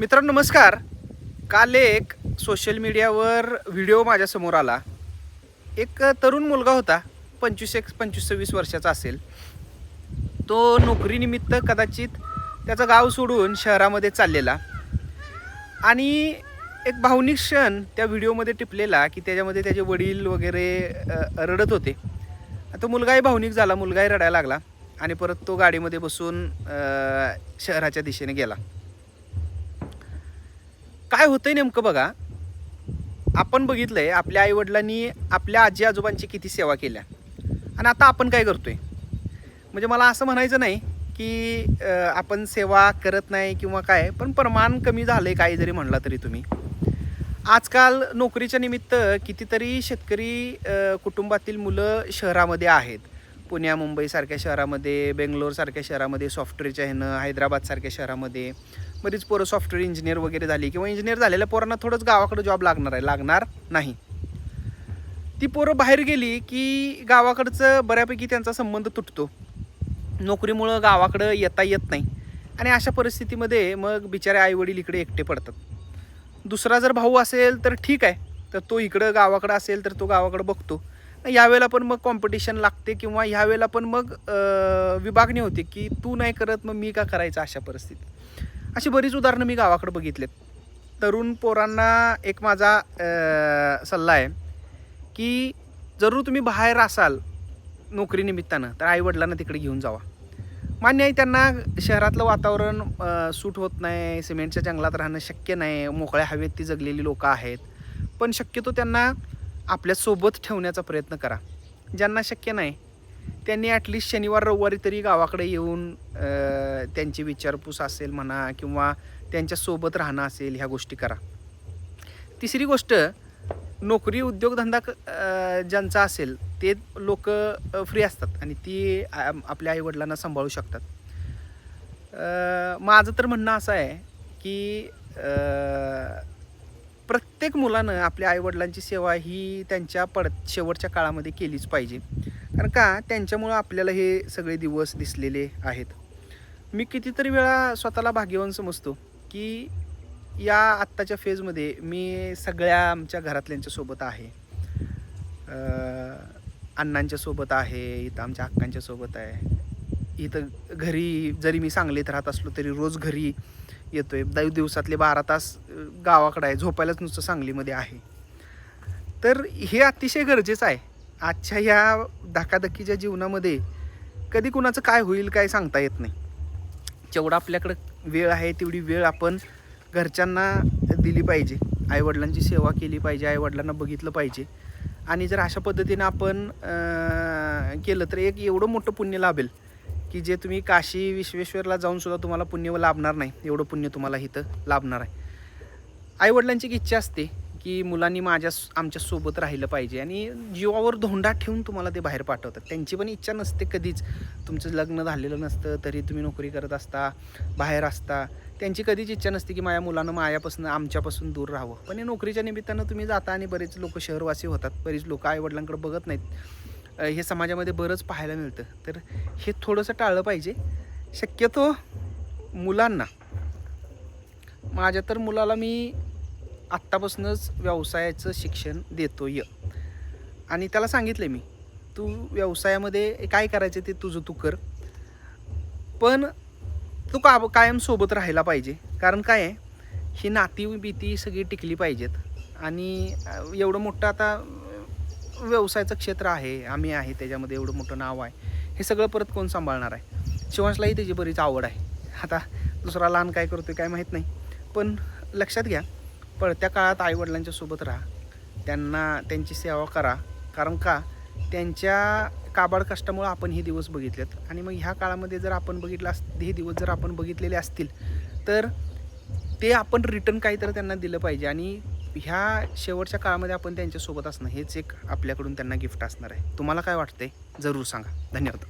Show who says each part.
Speaker 1: मित्रांनो नमस्कार. काल एक सोशल मीडियावर व्हिडिओ माझ्यासमोर आला. एक तरुण मुलगा होता पंचवीस एक पंचवीस सव्वीस वर्षाचा असेल. तो नोकरीनिमित्त कदाचित त्याचं गाव सोडून शहरामध्ये चाललेला. आणि एक भावनिक क्षण त्या व्हिडिओमध्ये टिपलेला की त्याच्यामध्ये त्याचे वडील वगैरे रडत होते. तो मुलगाही भावनिक झाला मुलगाही रडायला लागला आणि परत तो गाडीमध्ये बसून शहराच्या दिशेने गेला. काय होतंय नेमकं बघा? आपण बघितलंय आपल्या आईवडिलांनी आपल्या आजी आजोबांची किती सेवा केल्या. आणि आता आपण काय करतोय? म्हणजे मला असं म्हणायचं नाही की आपण सेवा करत नाही किंवा काय पण प्रमाण कमी झालंय काही जरी म्हणला तरी तुम्ही. आजकाल नोकरीच्या निमित्त कितीतरी शेतकरी कुटुंबातील मुलं शहरामध्ये आहेत. पुण्या मुंबईसारख्या शहरामध्ये बेंगलोरसारख्या शहरामध्ये सॉफ्टवेअरच्या ह्यानं हैदराबादसारख्या शहरामध्ये बरीच पोरं सॉफ्टवेअर इंजिनियर वगैरे झाली किंवा इंजिनियर झालेल्या पोरांना थोडंच गावाकडं जॉब लागणार आहे. लागणार नाही. ती पोरं बाहेर गेली की गावाकडचं बऱ्यापैकी त्यांचा संबंध तुटतो. नोकरीमुळं गावाकडं येता येत नाही. आणि अशा परिस्थितीमध्ये मग बिचारे आईवडील इकडे एकटे पडतात. दुसरा जर भाऊ असेल तर ठीक आहे. तर तो इकडं गावाकडं असेल तर तो गावाकडं बघतो. यावेळेला पण मग कॉम्पिटिशन लागते किंवा ह्यावेळेला पण मग विभागणी होते की तू नाही करत मग मी का करायचं अशा परिस्थितीत? अशी बरीच उदाहरणं मी गावाकडे बघितलेत. तरुण पोरांना एक माझा सल्ला आहे की जरूर तुम्ही बाहेर असाल नोकरीनिमित्तानं तर आईवडिलांना तिकडे घेऊन जावा. मान्य आहे त्यांना शहरातलं वातावरण सूट होत नाही सिमेंटच्या जंगलात राहणं शक्य नाही मोकळ्या हवेत ती जगलेली लोकं आहेत. पण शक्यतो त्यांना आपल्यासोबत ठेवण्याचा प्रयत्न करा. ज्यांना शक्य नाही त्यांनी ॲटलिस्ट शनिवार रविवारी तरी गावाकडे येऊन त्यांची विचारपूस असेल म्हणा किंवा त्यांच्यासोबत राहणं असेल ह्या गोष्टी करा. तिसरी गोष्ट नोकरी उद्योगधंदा क- ज्यांचा असेल ते लोक फ्री असतात आणि ती आपल्या आईवडिलांना सांभाळू शकतात. माझं तर म्हणणं असं आहे की प्रत्येक मुलानं आपल्या आईवडिलांची सेवा ही त्यांच्या पड शेवटच्या काळामध्ये केलीच पाहिजे. कारण का? त्यांच्यामुळं आपल्याला हे सगळे दिवस दिसलेले आहेत. मी कितीतरी वेळा स्वतःला भाग्यवान समजतो की या आत्ताच्या फेजमध्ये मी सगळ्या आमच्या घरातल्यांच्या सोबत आहे. अण्णांच्यासोबत अण्णांच्या सोबत आहे इथं आमच्या अक्कांच्या सोबत आहे. इथं घरी जरी मी सांगलीत राहत असलो तरी रोज घरी येतोय. दव दिवसातले बारा तास गावाकडं आहे. झोपायलाच नुसतं सांगलीमध्ये आहे. तर हे अतिशय गरजेचं आहे. आजच्या ह्या धकाधकीच्या जीवनामध्ये कधी कुणाचं काय होईल काय सांगता येत नाही. जेवढा आपल्याकडं वेळ आहे तेवढी वेळ आपण घरच्यांना दिली पाहिजे. आईवडिलांची सेवा केली पाहिजे आईवडिलांना बघितलं पाहिजे. आणि जर अशा पद्धतीनं आपण केलं तर एक एवढं मोठं पुण्य लाभेल. की जे तुम्ही काशी विश्वेश्वरला जाऊनसुद्धा तुम्हाला पुण्य लाभणार नाही. एवढं पुण्य तुम्हाला इथं लाभणार आहे. आईवडिलांची एक इच्छा असते की मुलांनी माझ्या आमच्यासोबत राहिलं पाहिजे आणि जीवावर धोंडा ठेवून तुम्हाला ते बाहेर पाठवतात. त्यांची पण इच्छा नसते कधीच. तुमचं लग्न झालेलं नसतं तरी तुम्ही नोकरी करत असता बाहेर असता. त्यांची कधीच इच्छा नसते की माझ्या मुलानं माझ्यापासून आमच्यापासून दूर राहावं. पण या नोकरीच्या निमित्तानं तुम्ही जाता आणि बरेच लोक शहरवासी होतात. बरीच लोक आईवडिलांकडे बघत नाहीत. हे समाजामध्ये बरंच पाहायला मिळतं. तर हे थोडंसं टाळलं पाहिजे. शक्यतो मुलांना. माझ्या तर मुलाला मी आत्तापासूनच व्यवसायाचं शिक्षण देतो य आणि त्याला सांगितलं मी तू व्यवसायामध्ये काय करायचं ते तुझं तू कर. पण तू का कायम सोबत राहायला पाहिजे. कारण काय आहे ही नाती भीती सगळी टिकली पाहिजेत. आणि एवढं मोठं आता व्यवसायाचं क्षेत्र आहे आम्ही आहे त्याच्यामध्ये एवढं मोठं नाव आहे. हे सगळं परत कोण सांभाळणार आहे? शिवांशलाही त्याची बरीच आवड आहे. आता दुसरा लहान काय करतोय काय माहीत नाही. पण लक्षात घ्या पळत्या काळात आईवडिलांच्या सोबत राहा. त्यांना त्यांची सेवा करा. कारण का? त्यांच्या काबाड कष्टामुळं आपण हे दिवस बघितलेत. आणि मग ह्या काळामध्ये जर आपण बघितलं अस हे दिवस जर आपण बघितलेले असतील तर ते आपण रिटर्न काहीतरी त्यांना दिलं पाहिजे. आणि ह्या शेवटच्या काळामध्ये आपण त्यांच्यासोबत असणं हेच एक आपल्याकडून त्यांना गिफ्ट असणार आहे. तुम्हाला काय वाटते जरूर सांगा. धन्यवाद.